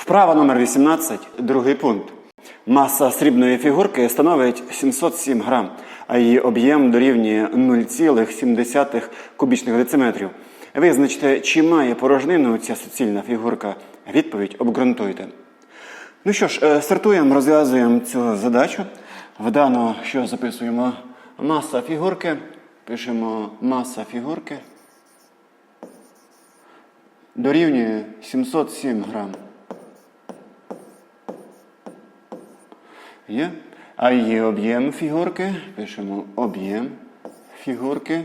Вправа номер 18, другий пункт. Маса срібної фігурки становить 707 грам, а її об'єм дорівнює 0,7 кубічних дециметрів. Визначте, чи має порожнину ця суцільна фігурка. Відповідь обґрунтуйте. Ну що ж, е, стартуємо, розв'язуємо цю задачу. Вдано, що записуємо маса фігурки. Пишемо маса фігурки. Дорівнює 707 грам. Є. А її об'єм фігурки. Пишемо об'єм фігурки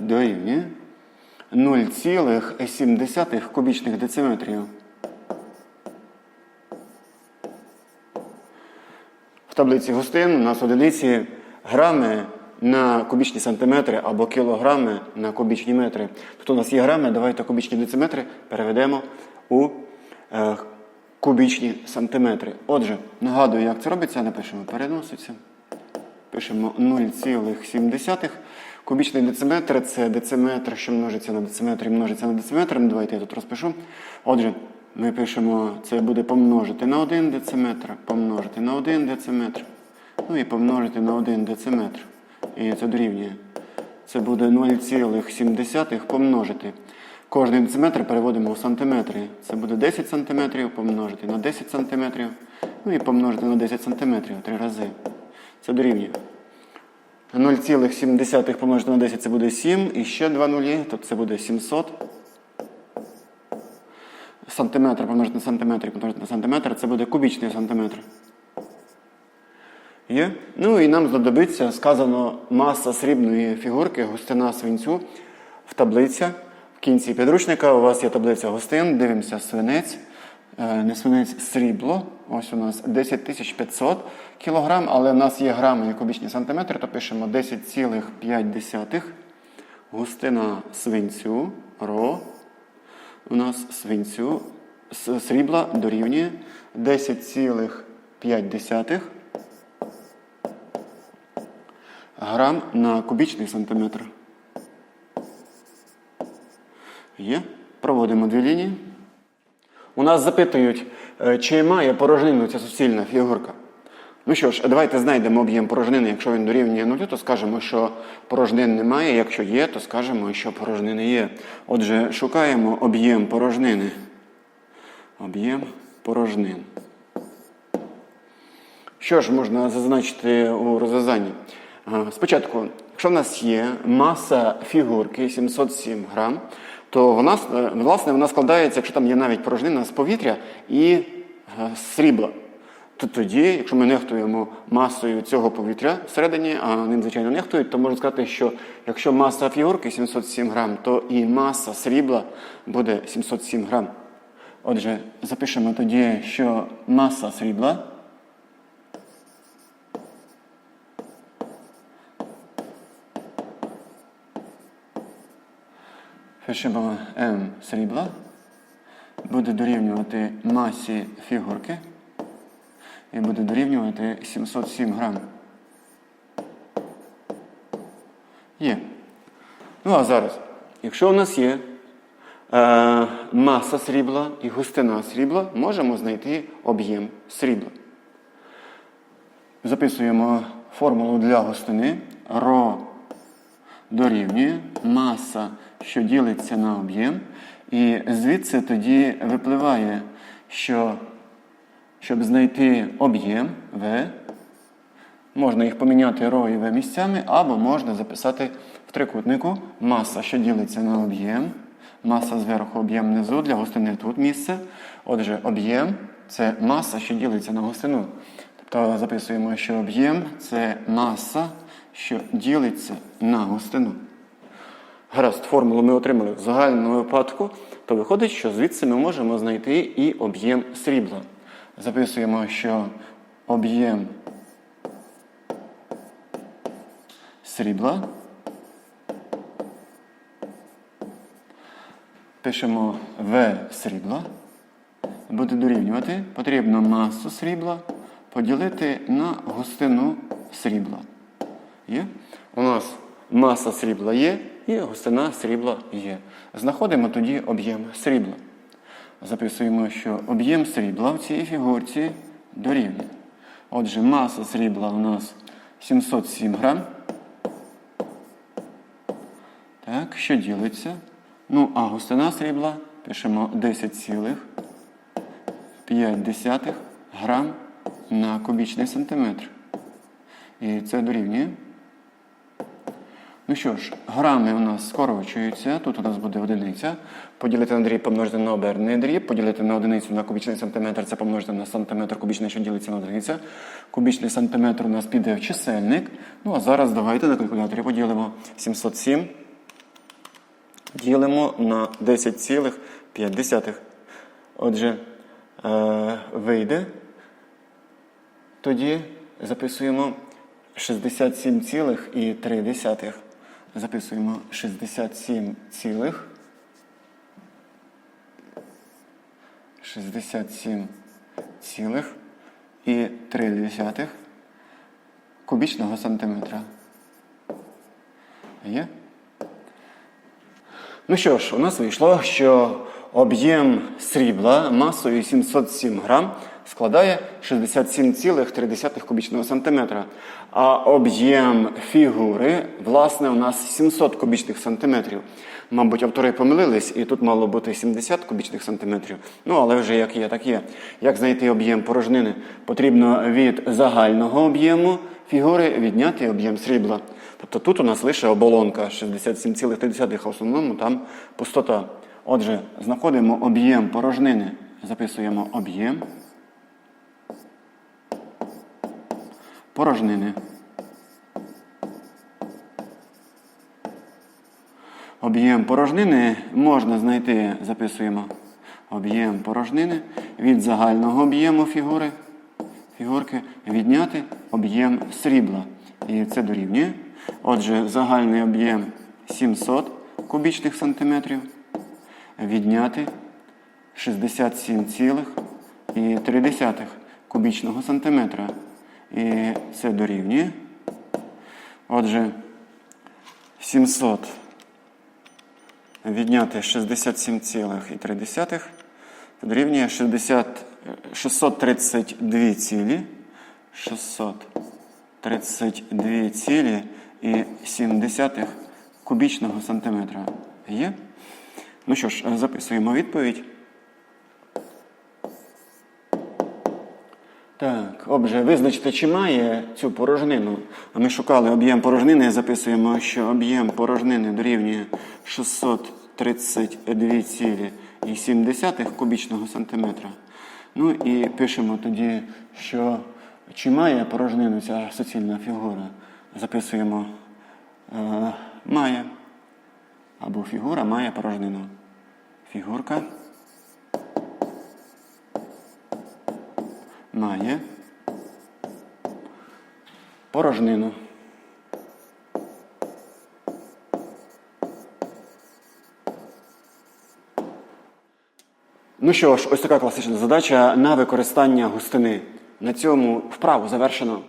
дорівнює 0,7 кубічних дециметрів. В таблиці гостин у нас одиниці грами на кубічні сантиметри або кілограми на кубічні метри. Тут у нас є грами, давайте кубічні дециметри переведемо у кубічні сантиметри. Отже, нагадую, як це робиться, напишемо переноситься. Пишемо 0,7. Кубічний дециметр це дециметр, що множиться на дециметр і множиться на дециметр. Ну, Давайте я тут розпишу. Отже, ми пишемо, це буде помножити на 1 дециметр, помножити на 1 дециметр, ну і помножити на 1 дециметр. І це дорівнює. Це буде 0,7 помножити. Кожний дециметр переводимо у сантиметри. Це буде 10 сантиметрів помножити на 10 сантиметрів. Ну і помножити на 10 сантиметрів три рази. Це дорівнює. 0,7 помножити на 10 це буде 7. І ще 2 нулі, то це буде 700. Сантиметр помножити на сантиметр помножити на сантиметр, це буде кубічний сантиметр. Є? Ну і нам знадобиться сказано маса срібної фігурки, густина свинцю в таблиця. Кінці підручника у вас є таблиця густин, дивимося свинець. Е, Не свинець срібло. Ось у нас 10500 кг, але в нас є грами і кубічні сантиметри, то пишемо 10,5 густина свинцю, ро. У нас свинцю срібла дорівнює 10,5 грам на кубічний сантиметр. Є. Проводимо дві лінії. У нас запитують, е, чи має порожнину ця суцільна фігурка. Ну що ж, давайте знайдемо об'єм порожнини. Якщо він дорівнює нулю, то скажемо, що порожнин немає. Якщо є, то скажемо, що порожнини є. Отже, шукаємо об'єм порожнини. Об'єм порожнин. Що ж можна зазначити у розв'язанні? Е, Спочатку, якщо в нас є маса фігурки 707 грам, то вона, е, власне, вона складається, якщо там є навіть порожнина з повітря і е, срібла. То тоді, якщо ми нехтуємо масою цього повітря всередині, а ним, звичайно, нехтують, то можна сказати, що якщо маса фігурки 707 грам, то і маса срібла буде 707 грам. Отже, запишемо тоді, що маса срібла Пишемо М срібла. Буде дорівнювати масі фігурки. І буде дорівнювати 707 грам. Є. Ну а зараз, якщо у нас є е, маса срібла і густина срібла, можемо знайти об'єм срібла. Записуємо формулу для густини. Ро дорівнює маса, що ділиться на об'єм. І звідси тоді випливає, що щоб знайти об'єм В, можна їх поміняти ро і В місцями, або можна записати в трикутнику маса, що ділиться на об'єм, маса зверху, об'єм внизу, для густини тут місце. Отже, об'єм це маса, що ділиться на густину. Тобто записуємо, що об'єм це маса, що ділиться на густину. Гаразд, формулу ми отримали в загальному випадку, то виходить, що звідси ми можемо знайти і об'єм срібла. Записуємо, що об'єм срібла. Пишемо В срібла. Буде дорівнювати. Потрібно масу срібла поділити на густину срібла. Є? У нас маса срібла є і густина срібла є. Знаходимо тоді об'єм срібла. записуємо, що об'єм срібла в цій фігурці дорівнює. Отже, маса срібла у нас 707 грам. Так, що ділиться? Ну, а густина срібла пишемо 10,5 грам на кубічний сантиметр. І це дорівнює. Ну що ж, грами у нас скорочуються. Тут у нас буде одиниця. Поділити на дріб, помножити на обернений дріб, поділити на одиницю на кубічний сантиметр, це помножити на сантиметр кубічний, що ділиться на одиниця. Кубічний сантиметр у нас піде в чисельник. Ну а зараз давайте на калькуляторі поділимо 707. Ділимо на 10,5. Отже, е, вийде. Тоді записуємо 67,3. Записуємо 67, цілих. 67 цілих і 3 десятих кубічного сантиметра. Є? Ну що ж, у нас вийшло, що об'єм срібла масою 707 грам складає 67,3 кубічного сантиметра. А об'єм фігури, власне, у нас 700 кубічних сантиметрів. Мабуть, автори помилились, і тут мало бути 70 кубічних сантиметрів. Ну, але вже як є, так є. Як знайти об'єм порожнини? Потрібно від загального об'єму фігури відняти об'єм срібла. Тобто тут у нас лише оболонка 67,3, а в основному там пустота. Отже, знаходимо об'єм порожнини. Записуємо об'єм порожнини. Об'єм порожнини можна знайти, записуємо об'єм порожнини від загального об'єму фігури, фігурки відняти об'єм срібла. І це дорівнює. Отже, загальний об'єм 700 кубічних сантиметрів відняти 67,3 кубічного сантиметра. І це дорівнює. Отже, 700 відняти 67,3 це дорівнює 60, 632 цілі. 632 цілі і 7 кубічного сантиметра. Є? Ну що ж, записуємо відповідь. Так, отже, визначте, чи має цю порожнину. А ми шукали об'єм порожнини, записуємо, що об'єм порожнини дорівнює 632,7 кубічного сантиметра. Ну і пишемо тоді, що чи має порожнину ця суцільна фігура. Записуємо е, має. Або фігура має порожнину. Фігурка. Має порожнину. Ну що ж, ось така класична задача на використання густини. На цьому вправу завершено.